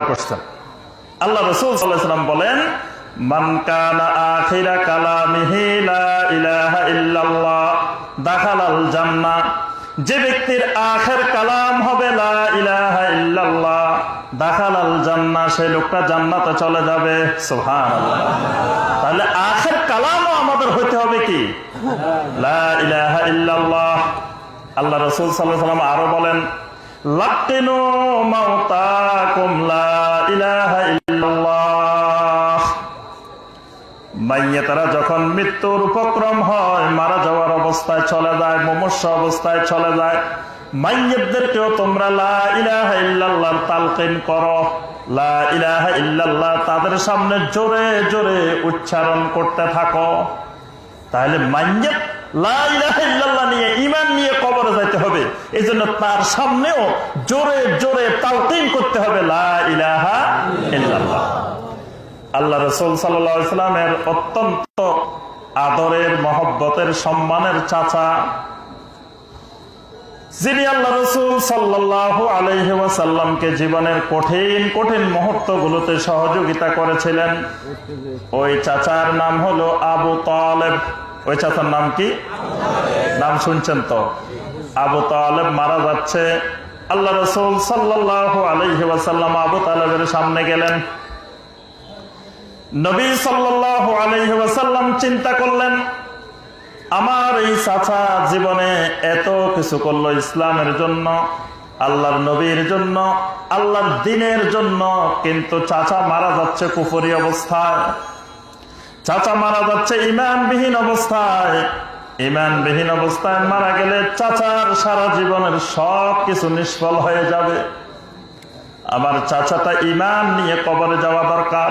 করছেন। আল্লাহ রসুল সাল্লাম বলেন যে ব্যক্তির আখের কালাম হবে সেই লোকটা জান্নাতে চলে যাবে। সুবহানাল্লাহ। তাহলে আখের কালামও আমাদের হইতে হবে কি? আল্লাহ রসুল সাল্লাহ সাল্লাম আরও বলেন মৃত্যুর উপক্রম হয়, মারা যাওয়ার অবস্থায় চলে যায়, মুমূর্ষ অবস্থায় চলে যায়। মাইয়েতদেরকেও তোমরা লা তালকিন তাদের সামনে জোরে জোরে উচ্চারণ করতে থাকো। তাহলে নিয়ে নিয়ে কবরে যাইতে হবে। এই জন্য তার সামনেও জোরে জোরে তালকিন করতে হবে, লা ইলাহা আল্লাহ রসুল সাল্লামের অত্যন্ত আদরের মহব্বতের সম্মানের চাচা। যিনি আল্লাহ রসুল সাল্লাহ আলহি ওয়াসাল্লামকে জীবনের কঠিন কঠিন মুহূর্তগুলোতে সহযোগিতা করেছিলেন। ওই চাচার নাম হলো আবু তালেব। ওই চাচার নাম কি? নাম শুনছেন তো? আবু তালেব মারা যাচ্ছে। আল্লাহ রসুল সাল্লাহ আলহি ওয়াসাল্লাম আবু তালেবের সামনে গেলেন। নবী আলহি ওয়াসাল্লাম চিন্তা করলেন, আমার এই চাচা জীবনে এত কিছু করল ইসলামের জন্য, আল্লাহর নবীর জন্য, আল্লাহর দিনের জন্য, কিন্তু চাচা মারা যাচ্ছে কুফরি অবস্থায়। চাচা মারা যাচ্ছে ইমানবিহীন অবস্থায়। ইমানবিহীন অবস্থায় মারা গেলে চাচার সারা জীবনের সব কিছু নিষ্ফল হয়ে যাবে। আমার চাচাটা ইমান নিয়ে কবরে যাওয়া দরকার।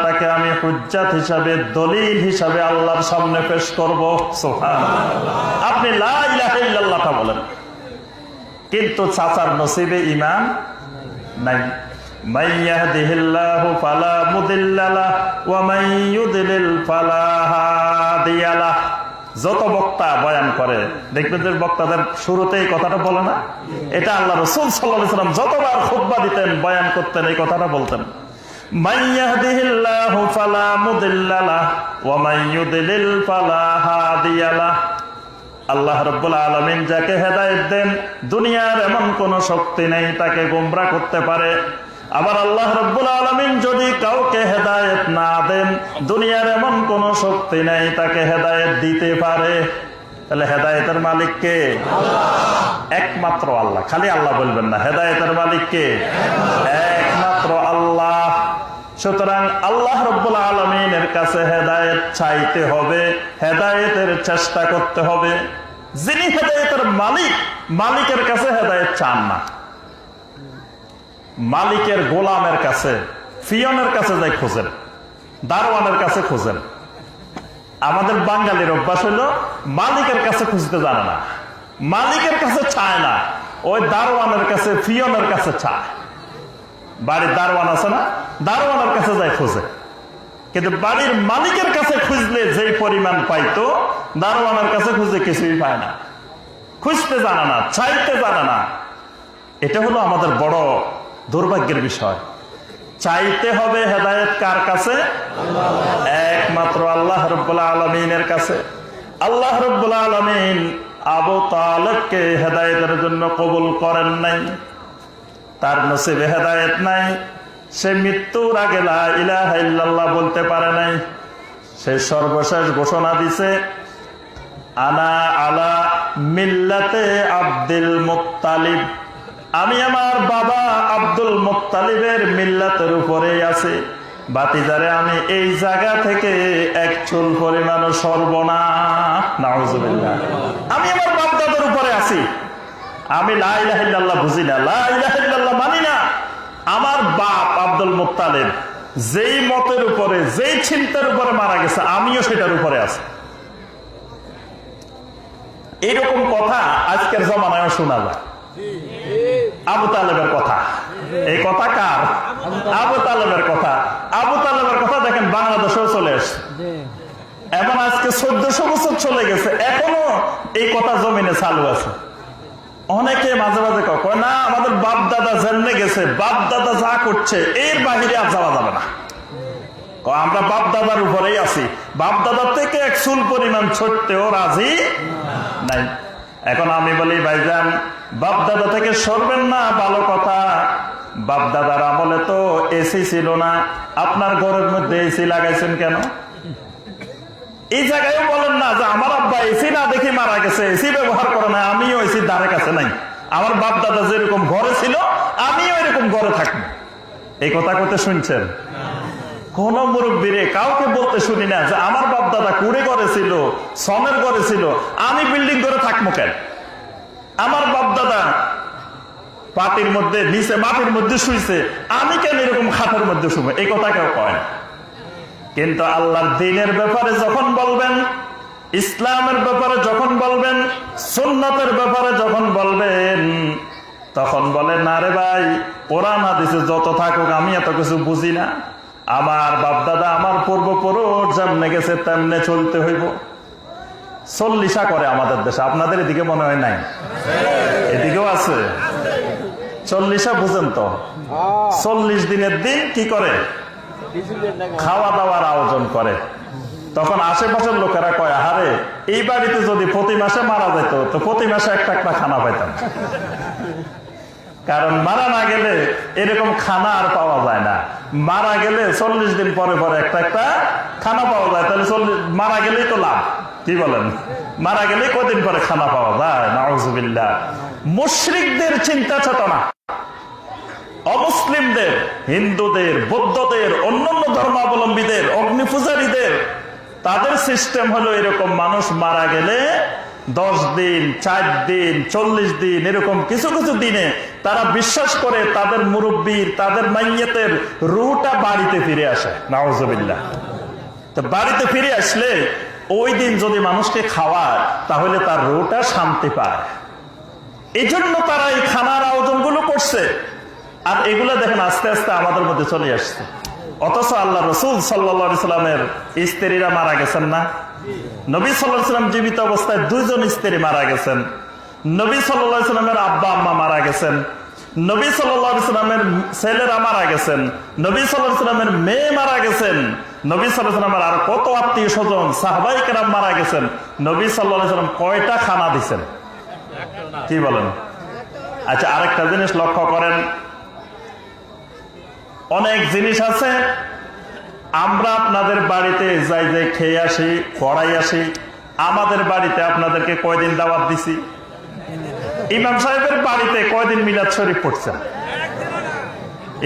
ইল্লাহটাকে আমি হুজ্জাত হিসাবে, দলিল হিসাবে আল্লাহর সামনে পেশ করব। আপনি বলেন। কিন্তু চাচার নসিবে ইমান নাই। যত বক্তা বয়ান করে, দেখবেন যে বক্তাদের শুরুতেই কথাটা বলে না? এটা আল্লাহ রসুল সাল্লাম যতবার খুদ্া দিতেন, বয়ান করতেন, এই কথাটা বলতেন। আল্লাহ রব্বুল আলমিন যাকে হেদায়ত দেন দুনিয়ার এমন কোন শক্তি নেই তাকে গোমরা করতে পারে। আবার আল্লাহ রব্বুল আলমিন যদি কাউকে হেদায়ত না দেন দুনিয়ার এমন কোন শক্তি নেই তাকে হেদায়ত দিতে পারে। তাহলে হেদায়তের মালিক কে? একমাত্র আল্লাহ। খালি আল্লাহ বলবেন না হেদায়তের মালিক কে? একমাত্র আল্লাহ। সুতরাং আল্লাহ রব্বুল আলমিনের কাছে হেদায়ত চাইতে হবে, হেদায়তের চেষ্টা করতে হবে। যিনি হেদায়তের মালিক, মালিকের কাছে হেদায়ত চান না। মালিকের গোলামের কাছে, ফিয়নের কাছে যাই খোঁজেন, দারোয়ানের কাছে খোঁজেন। আমাদের বাঙালির অভ্যাস হলো, মালিকের কাছে খুঁজতে জানে না। মালিকের কাছে চায় না, ওই দারোয়ানের কাছে, ফিয়নের কাছে চায়। বাড়ির দারোয়ান আছে না? দারোয়ানের কাছে যায় খোঁজে। কিন্তু বাড়ির মালিকের কাছে খুঁজলে যে পরিমাণ পাইতো, দারোয়ানের কাছে খুঁজে কিছুই পায় না। খুঁজতে জানে না, চাইতে জানে না। এটা হলো আমাদের বড় দুর্ভাগ্যের বিষয়। চাইতে হবে হেদায়ত কার কাছে? একমাত্র আল্লাহ রব্বুল্লা আলমিনের কাছে। আল্লাহ রব্বুল্লা আলমিন আবু তালেবকে হেদায়তের জন্য কবুল করেন নাই। তার নসিবে হেদায়ত নাই। সে মৃত্যুর আগে ইলাহা ইল্লাল্লাহ বলতে পারে নাই। সে সর্বশেষ ঘোষণা দিছে, আনা আলা মিল্লাতে আব্দুল মুক্তালিব আমি আমার বাবা আব্দুল মুক্তালিবের মিল্লাতের উপরেই আছে। বাতিজারে আমি এই জায়গা থেকে এক চুল পরিমাণ সর্বনা আমি আমার বাপদাদের উপরে আছি। আমি বুঝি না। মানি না। আমার বাপ আব্দুল মুক্তালেব যেই মতের উপরে, যেই চিন্তার উপরে মারা গেছে, আমিও সেটার উপরে আছি। এইরকম কথা আজকের জমানায় শোনা যায়। আবু তালেবের কথা। এই কথা কার? আবু তালেবের কথা। আবু তালেবের কথা দেখেন বাংলাদেশেও চলে আসছে। এখন আজকে চোদ্দশো বছর চলে গেছে। এখনও এই কথা জমিনে চালু আছে। অনেকে মাঝে মাঝে কয় না, আমাদের বাপ দাদা জেনে গেছে বাপ দাদা যা করছে, এর বাহিরে আর যাওয়া যাবে না। আমরা বাপ দাদার উপরেই আছি। বাপ দাদার থেকে এক চুল পরিমাণ ছড়তেও রাজি নাই। এখন আমি বলি, ভাইজান বাপ দাদা থেকে সরবেন না, ভালো কথা। বাপ দাদার আমলে তো এসি ছিল না। আপনার ঘরের মধ্যে এসি লাগাইছেন কেন? এই জায়গায়ও বলেন না যে আমার আব্বা এসি না দেখি মারা গেছে এসি ব্যবহার করে না আমিও এসির ধারে কাছে নাই। আমার বাপ দাদা যেরকম ঘরে ছিল, আমিও এরকম ঘরে থাকব। এই কথা করতে শুনছেন? কোন মুরব্বীরে কাউকে বলতে শুনি না যে আমার বাপ দাদা কুড়ে করেছিল সনের করেছিল আমি বিল্ডিং করে থাকব কেন? আমার বাপ দাদা পাটির মধ্যে, নিচে মাটির মধ্যে শুইছে, আমি কেন এরকম খাটের মধ্যে শুবো? এই কথা কেউ কয় না। কিন্তু আল্লাহর দিনের ব্যাপারে যখন বলবেন ইসলামের ব্যাপারে যখন বলবেন সুন্নতের ব্যাপারে যখন বলবেন তখন বলে না রে ভাই কোরআন হাদিসে যত থাকুক আমি এত কিছু বুঝি না। আমার বাপদাদা আমার পূর্বপুরুষ যেমনে গেছে তেমনে চলতে হইব। চল্লিশা করে আমাদের দেশে। আপনাদের এদিকে মনে হয় নাই? এদিকেও আছে। চল্লিশা বুঝেন তো। চল্লিশ দিনের দিন কি করে? খাওয়া দাওয়ার আয়োজন করে। তখন আশেপাশের লোকেরা কয়, আহারে, এই বাড়িতে যদি প্রতি মাসে মারা যেত, তো প্রতি মাসে একটা একটা খানা পাইতাম। কারণ মারা না গেলে এরকম খানা আর পাওয়া যায় না। মারা গেলে চল্লিশ দিন পরে পরে একটা একটা খানা পাওয়া যায়, তাহলে মারা গেলেই তো লাভ। কি বলেন? মারা গেলেই কদিন পরে খানা পাওয়া যায়? না মুশরিকদের চিন্তা চেতনা অমুসলিমদের, হিন্দুদের, বৌদ্ধদের, অন্যান্য ধর্মাবলম্বীদের অগ্নিপূজারীদের তাদের সিস্টেম হলো এরকম মানুষ মারা গেলে দশ দিন, চার দিন, চল্লিশ দিন, এরকম কিছু কিছু দিনে তারা বিশ্বাস করে তাদের মুরব্বীর, তাদের মাইয়েতের রুটা বাড়িতে ফিরে আসে। নওয়াজবিল্লা তো বাড়িতে ফিরে আসলে ওই দিন যদি মানুষকে খাওয়ায়, তাহলে তার রুটা শান্তি পায়। এই জন্য তারা এই খানার আয়োজনগুলো করছে। আর এগুলো দেখেন আস্তে আস্তে আমাদের মধ্যে চলে আসছে। অথচ আল্লাহ রসুল সাল্লা সাল্লামের স্ত্রীরা মারা গেছেন না? নবী সাল্লাহ সাল্লাম জীবিত অবস্থায় দুইজন স্ত্রী মারা গেছেন। নবী সাল্লাহ সাল্লামের আব্বা আম্মা মারা গেছেন। নবী সাল্লামের ছেলেরা মারা গেছেন। নবী সাল্লামের মেয়ে মারা গেছেন। নবী সাল্লাহ সাল্লামের আর কত আত্মীয় স্বজন, সাহবাই কেরাম মারা গেছেন। নবী সাল্লাহ সাল্লাম কয়টা খানা দিছেন? কি বলেন? আচ্ছা আরেকটা জিনিস লক্ষ্য করেন। অনেক জিনিস আছে। আমরা আপনাদের বাড়িতে যাই যাই খেয়ে আসি, পড়াই আসি। আমাদের বাড়িতে আপনাদেরকে কয়দিন দাওয়াত দিছি? ইমাম সাহেবের বাড়িতে কয়দিন মিলাদ শরীফ পড়ছেন?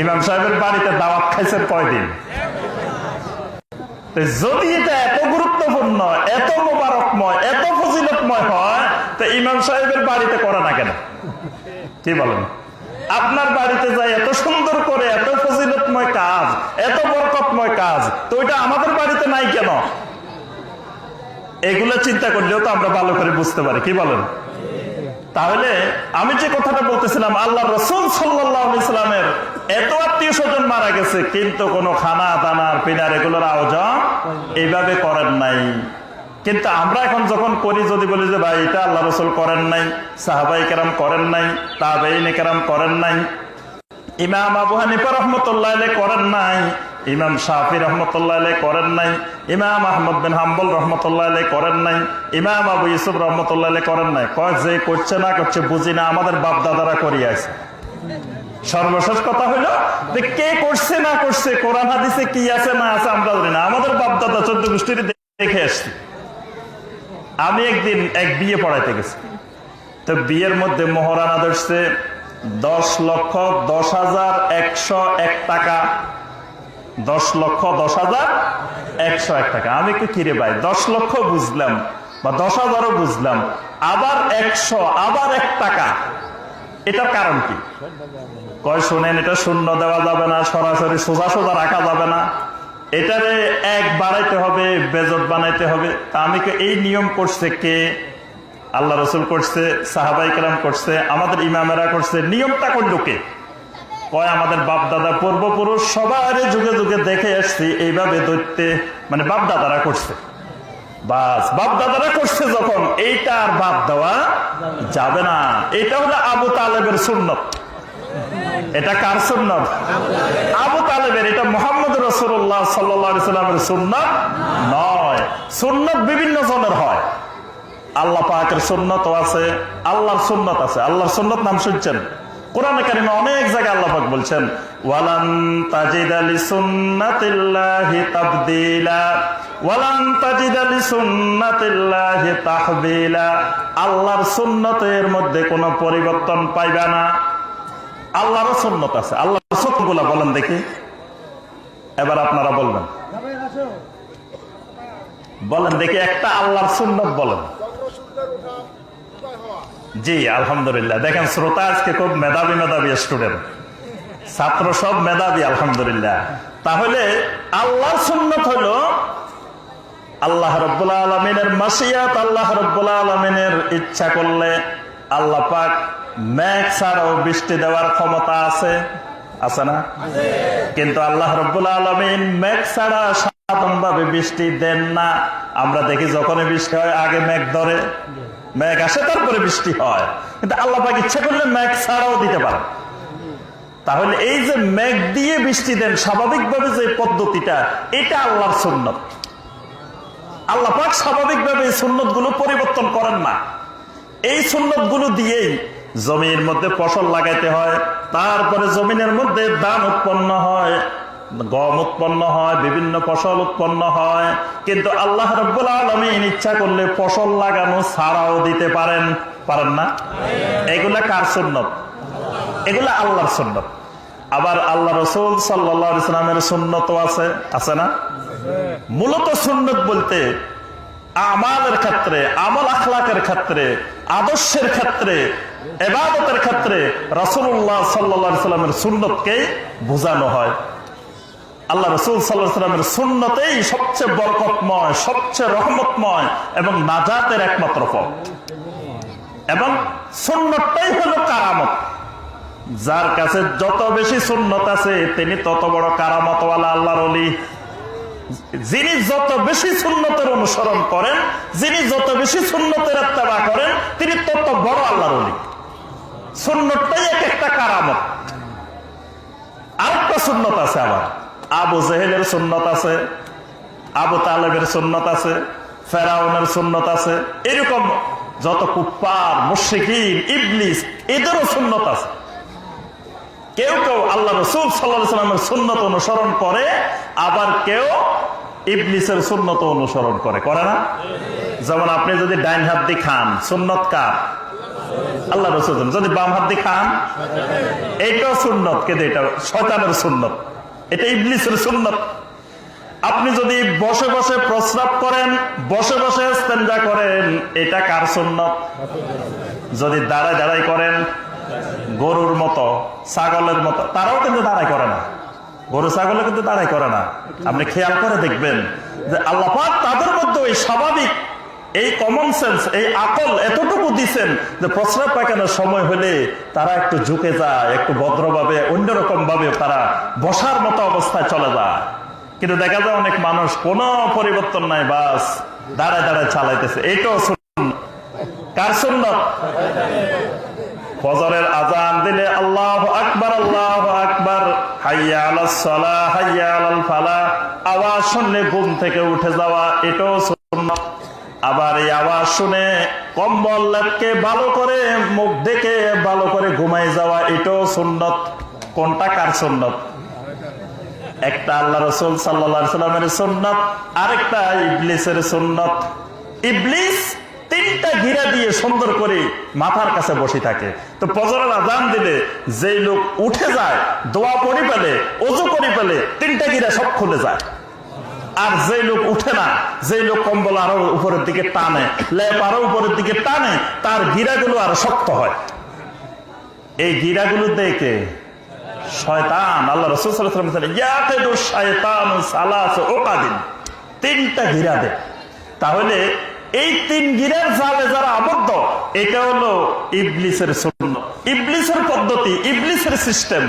ইমাম সাহেবের বাড়িতে দাওয়াত খাইছেন কয়দিন? যদি এটা এত গুরুত্বপূর্ণ, এত মোবারকময়, এত ফজিলতময় হয়, তো ইমাম সাহেবের বাড়িতে করে না কেন? কি বলেন? আপনার বাড়িতে যাই এত সুন্দর করে, এত ফজিলতময় কাজ, এত বরকতময় কাজ, তো ওইটা আমাদের বাড়িতে নাই কেন? এগুলো চিন্তা করলেও তো আমরা ভালো করে বুঝতে পারি, কি বলেন? তাহলে আমি যে কথাটা বলতেছিলাম আল্লাহ রসুল সাল্লামের এত আত্মীয় স্বজন মারা গেছে, কিন্তু কোনো খানা দানার পিনার এগুলোর আয়োজন এইভাবে করেন নাই। কিন্তু আমরা এখন যখন করি, যদি বলি যে, ভাই, এটা আল্লাহ রসুল করেন নাই, সাহাবাই কেরাম করেন নাই তাবেইন কেরাম করেন নাই, ইমাম আবু হানিফা রহমতুল্লাহ করেন নাই, ইমাম শাহি রহমতুল্লাহ করেন নাই, ইমাম আহমদ বিন হাম্বল রহমতুল্লাহ করেন নাই, ইমাম আবু ইউসুফ রহমতুল্লাহ করেন নাই। কয়, যে করছে না করছে, বুঝি না, আমাদের বাপ দাদারা করিয়ে আছে। সর্বশেষ কথা হইল যে, কে করছে না করছে, কোরআন হাদিসে কি আছে না আছে, আমরা জানি না। আমাদের বাপ দাদা চোদ্দ গোষ্ঠীর দেখে আসছি। আমি একদিন এক বিয়ে পড়াইতে গেছি। তো বিয়ের মধ্যে মহারানা ধরছে দশ লক্ষ দশ হাজার একশো এক টাকা। দশ লক্ষ দশ হাজার একশো এক টাকা। আমি একটু কিরে ভাই, দশ লক্ষ বুঝলাম বা দশ হাজারও বুঝলাম। আবার একশো, আবার এক টাকা। এটার কারণ কি? কয়, শুনেন, এটা শূন্য দেওয়া যাবে না, সরাসরি সোজা সোজা রাখা যাবে না। এটারে এক বাড়াইতে হবে, বেজত বানাইতে হবে। তা আমি এই নিয়ম করছে কে? আল্লাহ রসুল করছে, সাহাবাই কালাম করছে, আমাদের ইমামেরা করছে। নিয়মটা করল কে কয়, আমাদের বাপ দাদা পূর্বপুরুষ সবার যুগে যুগে দেখে আসছি, এইভাবে দৈত্যে মানে বাপ দাদারা করছে। বাস বাপ দাদারা করছে যখন, এইটা আর বাদ দেওয়া যাবে না। এটা হলো আবু তালেবের সুন্নত। এটা কার সুন্নত? আবু তালেবের, এটা মোহাম্মদ রসুল্লাহ সাল্লামের সুন্নত নয়। সুন্নত বিভিন্ন জনের হয়। আল্লাহ পাকের সুন্নত আছে, আল্লাহর সুন্নত আছে। আল্লাহর সুন্নত নাম শুনছেন? আল্লাহর সুন্নতের মধ্যে কোনো পরিবর্তন পাইবা না। আল্লাহরও সুন্নত আছে। আল্লাহর সুন্নতগুলা বলেন দেখি। এবার আপনারা বলবেন। বলেন দেখি একটা আল্লাহর সুন্নত বলেন। জি, আলহামদুলিল্লাহ। দেখেন, শ্রোতা আজকে খুব মেধাবী মেধাবী স্টুডেন্ট ছাত্র সব মেধাবী, আলহামদুলিল্লাহ। তাহলে আল্লাহর সুন্নত হলো আল্লাহ রব্বুল্লা আলমিনের মাসিয়াত, আল্লাহ রব্বুল্লা আলমিনের ইচ্ছা করলে আল্লাহ পাক মেঘ ছাড়াও বৃষ্টি দেওয়ার ক্ষমতা আছে? আছে না? কিন্তু আল্লাহ রব্বুল আলমিন মেঘ ছাড়া সাধারণ ভাবে বৃষ্টি দেন না। আমরা দেখি যখনই বৃষ্টি হয়, আগে মেঘ ধরে মেঘ আসে, তারপরে বৃষ্টি হয়। কিন্তু আল্লাহ পাক ইচ্ছা করলে মেঘ ছাড়াও দিতে পারে। তাহলে এই যে মেঘ দিয়ে বৃষ্টি দেন, স্বাভাবিকভাবে যে পদ্ধতিটা, এটা আল্লাহর সুন্নত। আল্লাহ পাক স্বাভাবিকভাবে এই সুন্নত পরিবর্তন করেন না। এই সুন্নত দিয়েই জমির মধ্যে ফসল লাগাইতে হয়, তারপরে জমিনের মধ্যে ধান উৎপন্ন হয়, গম উৎপন্ন হয়, বিভিন্ন ফসল উৎপন্ন হয়। কিন্তু আল্লাহ রব্বুল আলমিন ইচ্ছা করলে ফসল লাগানো ছাড়াও দিতে পারেন পারেন না? এগুলা কার সুন্নত? এগুলা আল্লাহর সুন্নত। আবার আল্লাহ রসুল সাল্লা ইসলামের সুন্নত আছে আছে না? মূলত সুন্নত বলতে আমাদের ক্ষেত্রে, আমল আখলাকের ক্ষেত্রে, আদর্শের ক্ষেত্রে, এবাদতের ক্ষেত্রে রসুল্লাহ সাল্লা সাল্লামের সুন্নতকে বোঝানো হয়। আল্লাহ রসুল সাল্লাহ সাল্লামের সুন্নতেই সবচেয়ে বরকতময়, সবচেয়ে রহমতময় এবং নাজাতের একমাত্র পথ। এবং সুন্নতটাই হলো কারামত। যার কাছে যত বেশি সুন্নত আছে, তিনি তত বড় কারামতওয়ালা আল্লাহর অলি যিনি যত বেশি সুন্নতের অনুসরণ করেন, যিনি যত বেশি সুন্নতের আত্মাবা করেন, তিনি তত বড় আল্লাহর সুন্নতটাই এক একটা কারামত। আরেকটা সুন্নত আছে আবার আবু জেহেলের সুন্নত আছে, আবু তালেবের সুন্নত আছে, ফেরাউনের সুন্নত আছে, এরকম যত কুপ্পার মুশিকিন ইবলিস, এদেরও সুন্নত আছে। কেউ কেউ আল্লাহ রসুল সাল্লাহ সাল্লামের সুন্নত অনুসরণ করে, আবার কেউ ইবলিসের সুন্নত অনুসরণ করে। করে না? যেমন আপনি যদি ডাইন হাত দিয়ে খান, সুন্নত কার? আল্লাহ রসুল যদি বাম হাত দিয়ে খান এইটাও সুন্নত, কিন্তু এটা শয়তানের সুন্নত। এটা ইবলিসের সুন্নত। আপনি যদি বসে বসে প্রস্রাব করেন, বসে বসে করেন, এটা কার সুন্নত? যদি দাঁড়ায় দাঁড়াই করেন গরুর মতো, ছাগলের মতো, তারাও কিন্তু দাঁড়াই করে না। গরু ছাগলে কিন্তু দাঁড়াই করে না। আপনি খেয়াল করে দেখবেন যে আল্লাপাক তাদের মধ্যে ওই স্বাভাবিক, এই কমন সেন্স এই আকল এতটুকু দিচ্ছেন যে প্রস্রাব পায়খানার সময় হলে তারা একটু ঝুঁকে যায়, একটু ভদ্রভাবে অন্যরকম ভাবে তারা বসার মতো অবস্থায় চলে যায়। কিন্তু দেখা যায় অনেক মানুষ কোনো পরিবর্তন নাই, বাস দাঁড়ায় দাঁড়ায় চালাইতেছে। এইটাও কার সুন্নত? ফজরের আজান দিলে আল্লাহ আকবার আল্লাহ আকবার। হাইয়া সালাহ, হাইয়া আলাল ফালা আওয়াজ শুনলে ঘুম থেকে উঠে যাওয়া, এটাও সুন্নত। আবার এই আওয়াজ শুনে কম্বল লেপকে ভালো করে, মুখ দেখে ভালো করে ঘুমাই যাওয়া, এটাও সুন্নত। কোনটা কার সুন্নত? একটা আল্লাহ রসুল সাল্লা সাল্লামের সুন্নত, আরেকটা ইবলিসের সুন্নত। ইবলিস তিনটা ঘিরা দিয়ে সুন্দর করে মাথার কাছে বসে থাকে। তো পজরের আজান দিলে যেই লোক উঠে যায়, দোয়া পড়ি পেলে অজু করি পেলে তিনটা গিরা সব খুলে যায়। আর যে লোক উঠে না যে লোক কম্বল আরও উপরের দিকে টানে, লেপ আরও উপরের দিকে টানে, তার গিরাগুলো আরও শক্ত হয়। এই গিরাগুলো দেখে শয়তান, আল্লাহ রসুল শায়তানু তিনটা গিরা দেয় তাহলে এই তিন গিরের জালে যারা আবদ্ধ, এটা হলো ইবলিসের শূন্য ইবলিসের পদ্ধতি, ইবলিসের সিস্টেম।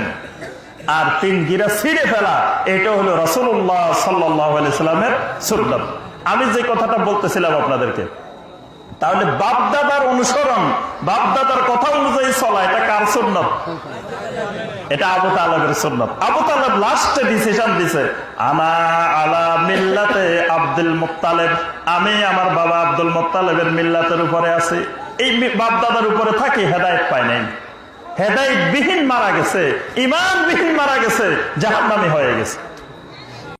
আর তিন গিরা ছিঁড়ে ফেলা, এটা হলো রসুল্লাহ সাল্লাহ সাল্লামের সুন্নত। আমি যে কথাটা বলতেছিলাম আপনাদেরকে, তাহলে বাপদাদার অনুসরণ, বাপদাদার কথা অনুযায়ী চলা, এটা কার সুন্নত? এটা আবু তালাবের সুন্নত। আবু তালাব লাস্টে ডিসিশন দিছে আনা আলা মিল্লাতে আব্দুল মোত্তালেব। আমি আমার বাবা আব্দুল মোত্তালেবের মিল্লাতের উপরে আছি। এই বাপ দাদার উপরে থাকি, হেদায়ত পাই নাই। হেদায়ত বিহীন মারা গেছে ইমান বিহীন মারা গেছে, জাহান্নামি হয়ে গেছে।